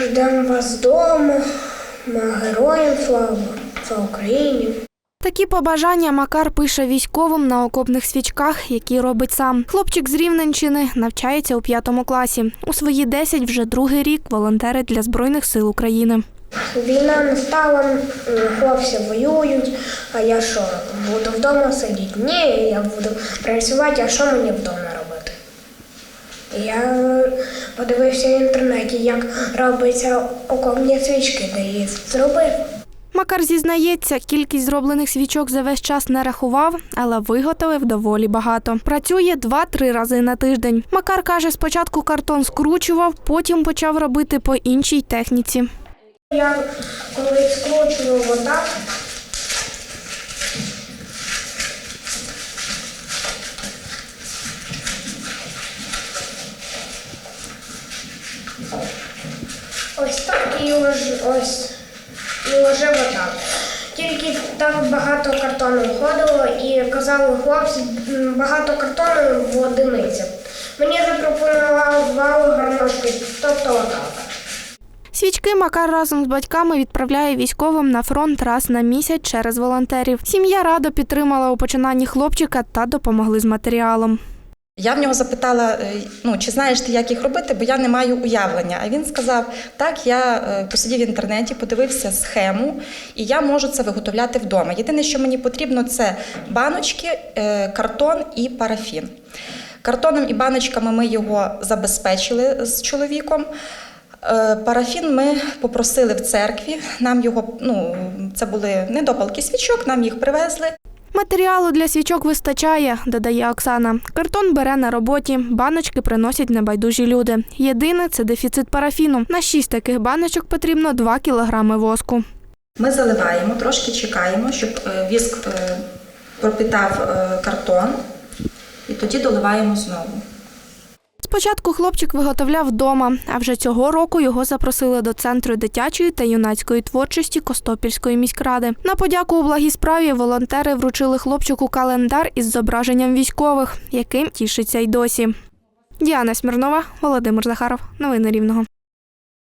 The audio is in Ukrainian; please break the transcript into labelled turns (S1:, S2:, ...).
S1: Ждемо вас вдома. Героям слава, слава Україні.
S2: Такі побажання Макар пише військовим на окопних свічках, які робить сам. Хлопчик з Рівненщини навчається у п'ятому класі. У свої 10 вже другий рік волонтерить для Збройних сил України.
S1: Війна не стала, хлопці воюють, а я що, буду вдома сидіти? Ні, я буду працювати, а що мені вдома робити? Я подивився в інтернеті, як робиться окопні свічки, де їх зробив.
S2: Макар зізнається, кількість зроблених свічок за весь час не рахував, але виготовив доволі багато. Працює 2-3 рази на тиждень. Макар каже, спочатку картон скручував, потім почав робити по іншій техніці.
S1: Я коли скручував отак, так і лож- ось і ложив отак. Тільки так багато картону входило і казали хлопці, багато картону в одиницю. Мені запропонували гарношки, тобто отак.
S2: Свічки Макар разом з батьками відправляє військовим на фронт раз на місяць через волонтерів. Сім'я радо підтримала у починанні хлопчика та допомогли з матеріалом.
S3: Я в нього запитала, е, ну чи знаєш ти, як їх робити, бо я не маю уявлення. А він сказав: так, я е, посидів в інтернеті, подивився схему, і я можу це виготовляти вдома. Єдине, що мені потрібно, це баночки, е, картон і парафін. Картоном і баночками ми його забезпечили з чоловіком. Парафін ми попросили в церкві. Нам його, ну це були недопалки свічок, нам їх привезли.
S2: Матеріалу для свічок вистачає, додає Оксана. Картон бере на роботі, баночки приносять небайдужі люди. Єдине це дефіцит парафіну. На шість таких баночок потрібно 2 кілограми воску.
S3: Ми заливаємо, трошки чекаємо, щоб е, віск пропитав е, картон, і тоді доливаємо знову.
S2: Спочатку хлопчик виготовляв вдома, а вже цього року його запросили до центру дитячої та юнацької творчості Костопільської міськради. На подяку у благій справі волонтери вручили хлопчику календар із зображенням військових, яким тішиться й досі. Діана Смірнова, Володимир Захаров. Новини Рівного.